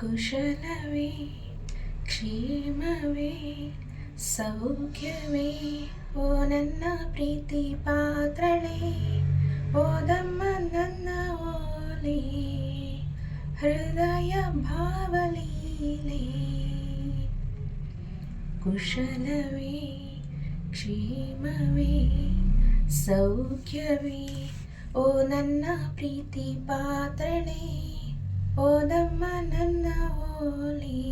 ಕುಶಲವೇ, ಕ್ಷೇಮವೇ, ಸೌಖ್ಯವೇ. ಓ ನನ್ನ ಪ್ರೀತಿ ಪಾತ್ರಳೆ, ಓದಮ್ಮ ನನ್ನ ಓಲಿ, ಹೃದಯ ಭಾವಲೀಲೆ. ಕುಶಲವೇ, ಕ್ಷೇಮವೇ, ಸೌಖ್ಯವೇ. ಓ ನನ್ನ ಪ್ರೀತಿ ಪಾತ್ರಳೆ ಓದಮ್ಮ ನನ್ನ ಓಲಿ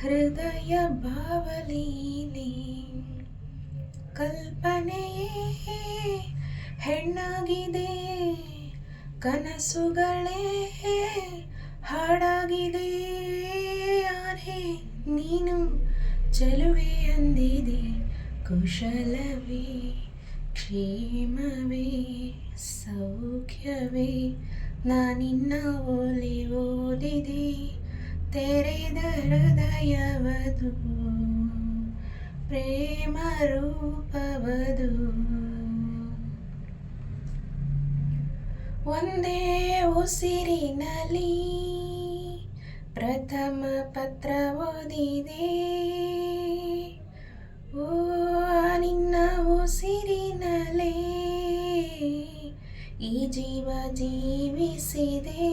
ಹೃದಯ ಬಾವಲೀಲಿ ಕಲ್ಪನೆಯೇ ಹೆಣ್ಣಾಗಿದೆ, ಕನಸುಗಳೇ ಹಾಡಾಗಿದೆ. ಯಾರೇ ನೀನು ಚೆಲುವೆ ಅಂದಿದೆ, ಕುಶಲವೇ, ಕ್ಷೇಮವೇ, ಸೌಖ್ಯವೇ. ನಾನಿನ್ನ ಓಲಿ ಓದಿದೆ, ತೆರೆದ ಹೃದಯವದು, ಪ್ರೇಮ ರೂಪವದು. ಒಂದೇ ಉಸಿರಿನಲ್ಲಿ ಪ್ರಥಮ ಪತ್ರ ಓದಿದೆ. ಓ, ನಿನ್ನ ಉಸಿರಿನಲ್ಲಿ ಈ ಜೀವ ಜೀವಿಸಿದೆ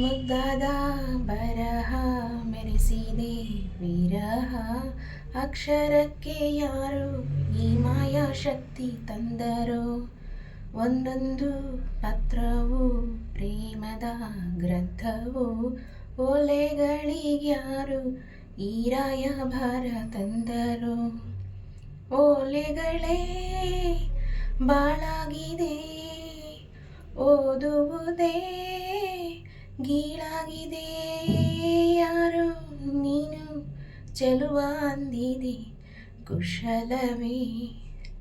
ಮುದ್ದಾದ ಬರಹ ಮೆರೆಸಿದೆ. ವಿರಹ ಅಕ್ಷರಕ್ಕೆ ಯಾರು ಈ ಮಾಯಾ ಶಕ್ತಿ ತಂದರು? ಒಂದೊಂದು ಪತ್ರವು ಪ್ರೇಮದ ಗ್ರಂಥವು ಓಲೆಗಳಿಗ್ಯಾರು ಈ ರಾಯಭಾರ ತಂದರು? ಓಲೆಗಳೇ, ಬಾಳಾಗಿದೆ. ಓದುವುದೇ ಗೀಳಾಗಿದೆ. ಯಾರು ನೀನು? ಚೆಲುವ ಅಂದಿದೆ. ಕುಶಲವೇ,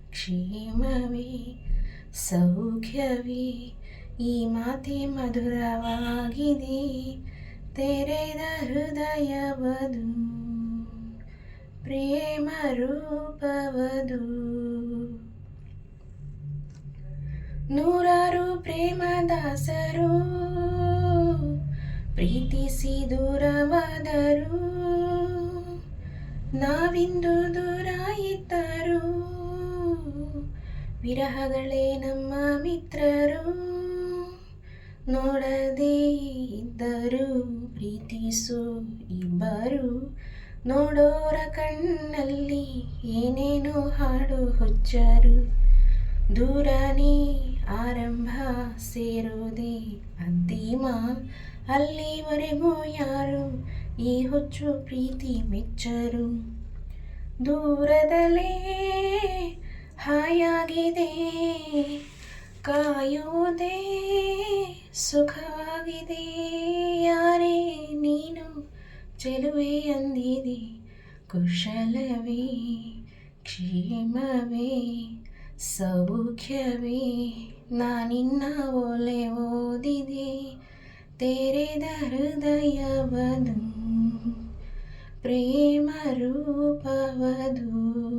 ಕ್ಷೇಮವೇ, ಸೌಖ್ಯವೇ, ಈ ಮಾತೆ ಮಧುರವಾಗಿದೆ. ತೆರೆದ ಹೃದಯವದು, ಪ್ರೇಮ ರೂಪವದು. ನೂರಾರು ಪ್ರೇಮದಾಸರು, ಪ್ರೀತಿಸಿ ದೂರವಾದರು, ನಾವಿಂದು ದೂರ ಇದ್ದರು ವಿರಹಗಳೇ ನಮ್ಮ ಮಿತ್ರರು, ನೋಡದೇ ಇದ್ದರು, ಪ್ರೀತಿಸು ಇಬ್ಬರು, ನೋಡೋರ ಕಣ್ಣಲ್ಲಿ ಏನೇನು ಹಾಡು ಹುಚ್ಚರು. ದೂರನೇ ಆರಂಭ ಸೇರುವುದೇ ಅಂತಿಮ. ಅಲ್ಲಿವರೆಗೂ ಯಾರು ಈ ಹುಚ್ಚು ಪ್ರೀತಿ ಮೆಚ್ಚರು? ದೂರದಲ್ಲೇ ಹಾಯಾಗಿದೆ, ಕಾಯುವುದೇ ಸುಖವಾಗಿದೆ. ಯಾರೇ ನೀನು ಚೆಲುವೆ ಅಂದಿದೆ, ಕುಶಲವೇ, ಕ್ಷೇಮವೇ ಸೌಖ್ಯವೇ ನಾನಿನ್ನ ಒಲೆ ಓದಿದೆ. ತೆರೆದ ಹೃದಯವದು ಪ್ರೇಮ ರೂಪವದು.